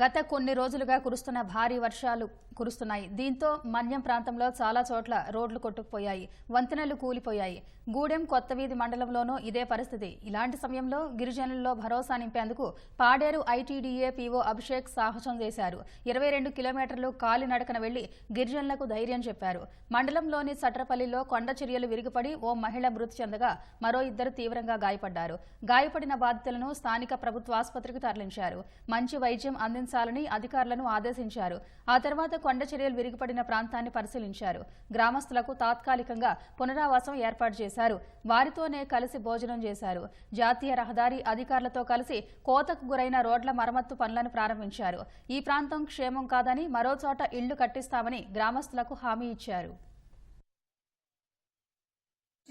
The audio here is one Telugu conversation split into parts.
గత కొన్ని రోజులుగా కురుస్తున్న భారీ వర్షాలు కురుస్తున్నాయి. దీంతో మన్యం ప్రాంతంలో చాలా చోట్ల రోడ్లు కొట్టుకుపోయాయి. వంతెనలు కూలిపోయాయి. గూడెం కొత్తవీధి మండలంలోనూ ఇదే పరిస్థితి. ఇలాంటి సమయంలో గిరిజనుల్లో భరోసా నింపేందుకు పాడేరు ఐటీడీఏ పీఓ అభిషేక్ సాహసం చేశారు. ఇరవై రెండు కిలోమీటర్లు కాలినడకన వెళ్ళి గిరిజనులకు ధైర్యం చెప్పారు. మండలంలోని సట్రపల్లిలో కొండ చర్యలు విరిగిపడి ఓ మహిళ మృతి చెందగా మరో ఇద్దరు తీవ్రంగా గాయపడ్డారు. గాయపడిన బాధితులను స్థానిక ప్రభుత్వ ఆసుపత్రికి తరలించారు. మంచి వైద్యం అందించాలని అధికారులను ఆదేశించారు. ఆ తర్వాత కొండ చర్యలు విరిగిపడిన ప్రాంతాన్ని పరిశీలించారు. గ్రామస్తులకు తాత్కాలికంగా పునరావాసం ఏర్పాటు చేశారు. వారితోనే కలిసి భోజనం చేశారు. జాతీయ రహదారి అధికారులతో కలిసి కోతకు గురైన రోడ్ల మరమ్మత్తు పనులను ప్రారంభించారు. ఈ ప్రాంతం క్షేమం కాదని మరో చోట ఇళ్ళు కట్టిస్తామని గ్రామస్తులకు హామీ ఇచ్చారు.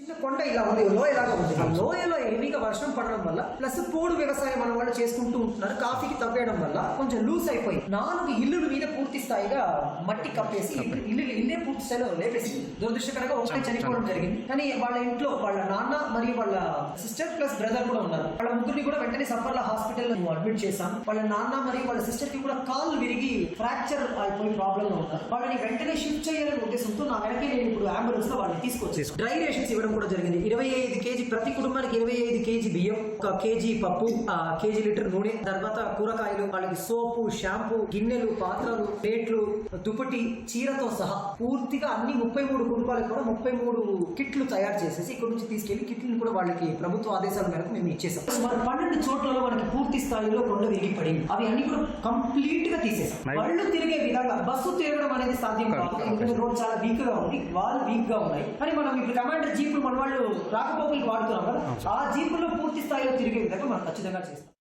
చిన్న కొండ ఇలా ఉంది లోయలాగా ఉంది. ఆ లోయలో హెవీగా వర్షం పడడం వల్ల ప్లస్ పోడు వ్యవసాయం మన వాళ్ళు చేసుకుంటూ ఉంటున్నారు కాఫీకి తప్పేయడం వల్ల కొంచెం లూజ్ అయిపోయి నాలుగు ఇల్లుల మీద పూర్తి స్థాయిగా మట్టి కప్పేసి ఇల్లు ఇల్లే పూర్తి స్థాయిలో లేపేసి దురదృష్టకరంగా ఒకటే చనిపోవడం జరిగింది. కానీ వాళ్ళ ఇంట్లో వాళ్ళ నాన్న మరియు వాళ్ళ సిస్టర్ ప్లస్ బ్రదర్ కూడా ఉన్నారు. వాళ్ళ ముగ్గురిని కూడా వెంటనే సఫర్ల హాస్పిటల్ అడ్మిట్ చేశాం. వాళ్ళ నాన్న మరియు వాళ్ళ సిస్టర్కి కూడా కాళ్ళు విరిగి ఫ్రాక్చర్ అయిపోయి ప్రాబ్లమ్లో ఉన్నారు. వాళ్ళని వెంటనే షిఫ్ట్ చేయాలనే ఉద్దేశంతో నా వెనకే నేను ఇప్పుడు అంబులెన్స్లో వాళ్ళని తీసుకొచ్చి డ్రై రేషన్స్ ఇవ్వడం కూడా జరిగింది ఇరవై ఐదు కేజీ ప్రతి కుటుంబానికి ఇరవై ఐదు కేజీ బియ్యం ఒక కేజీ పప్పు ఆ కేజీ లీటర్ నూనె తర్వాత కూరగాయలు వాళ్ళకి సోపు షాంపూ గిన్నెలు పాత్రలు ప్లేట్లు దుప్పటి చీరతో సహా పూర్తిగా అన్ని ముప్పై మూడు కుటుంబాలకు కూడా ముప్పై మూడు కిట్లు తయారు చేసేసి ఇక్కడ నుంచి తీసుకెళ్ళి కిట్లను కూడా వాళ్ళకి ప్రభుత్వ ఆదేశాల మేరకు మేము ఇచ్చేసాం. మన పన్నెండు చోట్లలో మనకి పూర్తి స్థాయిలో కొండ పడింది అవి అన్ని కూడా కంప్లీట్గా తీసేసాం వాళ్ళు తిరిగే విధంగా బస్సు తిరగడం అనేది సాధ్యం కాదు. ఎందుకంటే రోడ్ చాలా వీక్గా ఉంది వాళ్ళు వీక్గా ఉన్నాయి. కానీ మనం ఇప్పుడు కమాండర్ జీపులు మన వాళ్ళు రాకపోకలు వాడుతున్నాం కదా ఆ జీపులు పూర్తి స్థాయిలో తిరిగే విధంగా మనం ఖచ్చితంగా చేస్తాం.